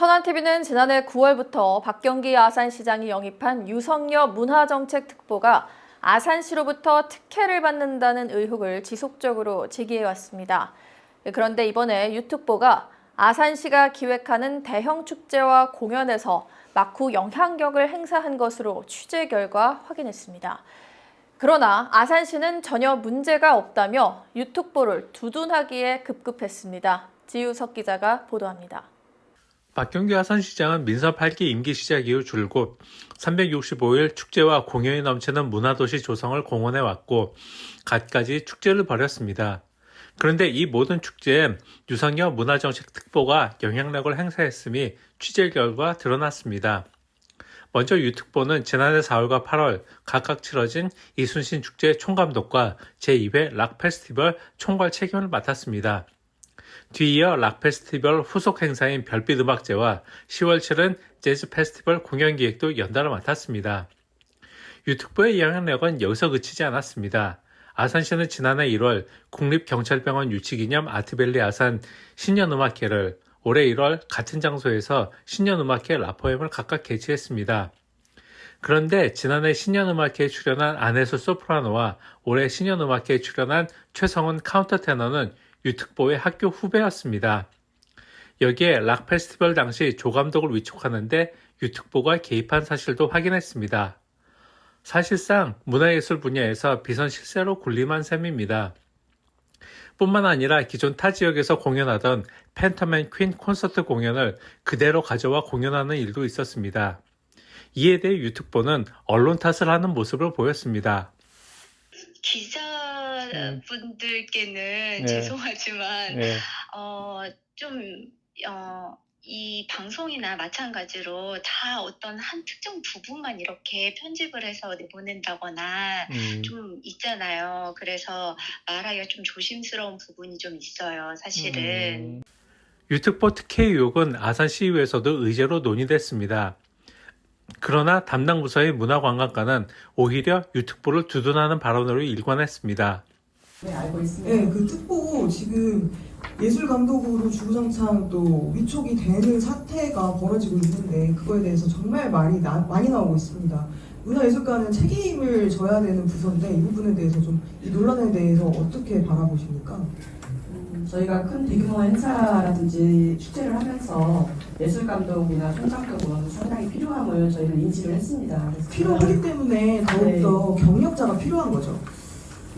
천안TV는 지난해 9월부터 박경기 아산시장이 영입한 유성여 문화정책특보가 아산시로부터 특혜를 받는다는 의혹을 지속적으로 제기해왔습니다. 그런데 이번에 유특보가 아산시가 기획하는 대형 축제와 공연에서 막후 영향력을 행사한 것으로 취재 결과 확인했습니다. 그러나 아산시는 전혀 문제가 없다며 유특보를 두둔하기에 급급했습니다. 지우석 기자가 보도합니다. 박경규 하산시장은 민선 8기 임기 시작 이후 줄곧 365일 축제와 공연이 넘치는 문화도시 조성을 공언해 왔고 갖가지 축제를 벌였습니다. 그런데 이 모든 축제에 유성여 문화정책 특보가 영향력을 행사했음이 취재 결과 드러났습니다. 먼저 유특보는 지난해 4월과 8월 각각 치러진 이순신 축제 총감독과 제2회 락 페스티벌 총괄 책임을 맡았습니다. 뒤이어 락 페스티벌 후속 행사인 별빛 음악제와 10월 7은 재즈 페스티벌 공연 기획도 연달아 맡았습니다. 유특보의 영향력은 여기서 그치지 않았습니다. 아산시는 지난해 1월 국립경찰병원 유치기념 아트밸리 아산 신년음악회를 올해 1월 같은 장소에서 신년음악회 라포엠을 각각 개최했습니다. 그런데 지난해 신년음악회에 출연한 안혜수 소프라노와 올해 신년음악회에 출연한 최성훈 카운터 테너는 유특보의 학교 후배였습니다. 여기에 락 페스티벌 당시 조 감독을 위촉하는데 유특보가 개입한 사실도 확인했습니다. 사실상 문화예술 분야에서 비선 실세로 군림한 셈입니다. 뿐만 아니라 기존 타 지역에서 공연하던 팬텀앤 퀸 콘서트 공연을 그대로 가져와 공연하는 일도 있었습니다. 이에 대해 유특보는 언론 탓을 하는 모습을 보였습니다. 기자 분들께는 네. 죄송하지만 네. 어, 좀 어, 이 방송이나 마찬가지로 다 어떤 한 특정 부분만 이렇게 편집을 해서 내보낸다거나 음, 좀 있잖아요. 그래서 말하기가 좀 조심스러운 부분이 좀 있어요. 사실은. 음. 유특보 특혜 의혹은 아산시의회에서도 의제로 논의됐습니다. 그러나 담당 부서의 문화관광과는 오히려 유특보를 두둔하는 발언으로 일관했습니다. 네, 알고 있습니다. 네, 그 특보 지금 예술 감독으로 주구장창 또 위촉이 되는 사태가 벌어지고 있는데 그거에 대해서 정말 말이 나- 많이 나오고 있습니다. 문화예술가는 책임을 져야 되는 부서인데 이 부분에 대해서 좀 이 논란에 대해서 어떻게 바라보십니까? 음, 저희가 큰 대규모 행사라든지 축제를 하면서 예술 감독이나 총장급은 상당히 필요함을 저희는 인지를 했습니다. 필요하기 때문에 더욱더 경력자가 필요한 거죠.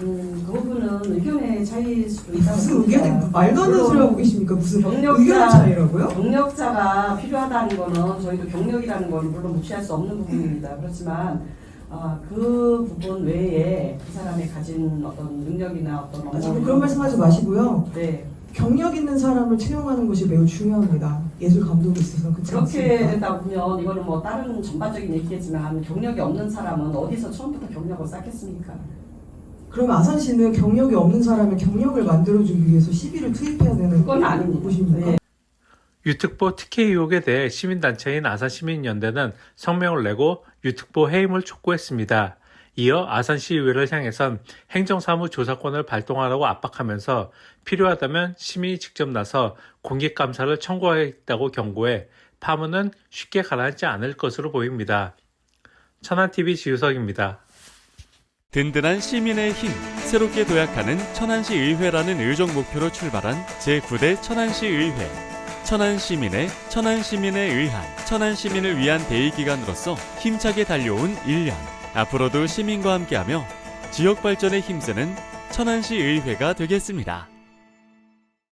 음, 그 부분은 의견의 차이일 수도 있다고 무슨 봅니다. 의견이 말도 안 되는 물론 소리 하고 계십니까? 무슨 경력자- 의견 차이라고요? 경력자가 필요하다는 거는 저희도 경력이라는 건 물론 무시할 수 없는 부분입니다. 그렇지만 아, 그 부분 외에 그 사람이 가진 어떤 능력이나 어떤 아, 자꾸 그런 말씀하지 마시고요. 네. 경력 있는 사람을 채용하는 것이 매우 중요합니다. 예술 감독에 있어서 그렇지 그렇게 않습니까? 된다 보면 이거는 뭐 다른 전반적인 얘기겠지만 경력이 없는 사람은 어디서 처음부터 경력을 쌓겠습니까? 그러면 아산시는 경력이 없는 사람의 경력을 만들어주기 위해서 시비를 투입해야 되는 그건 아닙니다. 보십니까? 네. 유특보 특혜 의혹에 대해 시민단체인 아산시민연대는 성명을 내고 유특보 해임을 촉구했습니다. 이어 아산시의회를 향해선 행정사무 조사권을 발동하라고 압박하면서 필요하다면 시민이 직접 나서 공익감사를 청구하겠다고 경고해 파문은 쉽게 가라앉지 않을 것으로 보입니다. 천안TV 지우석입니다. 든든한 시민의 힘, 새롭게 도약하는 천안시 의회라는 의정 목표로 출발한 제9대 천안시 의회. 천안 시민의 천안 시민에 의한 천안 시민을 위한 대의 기관으로서 힘차게 달려온 1년. 앞으로도 시민과 함께하며 지역 발전에 힘쓰는 천안시 의회가 되겠습니다.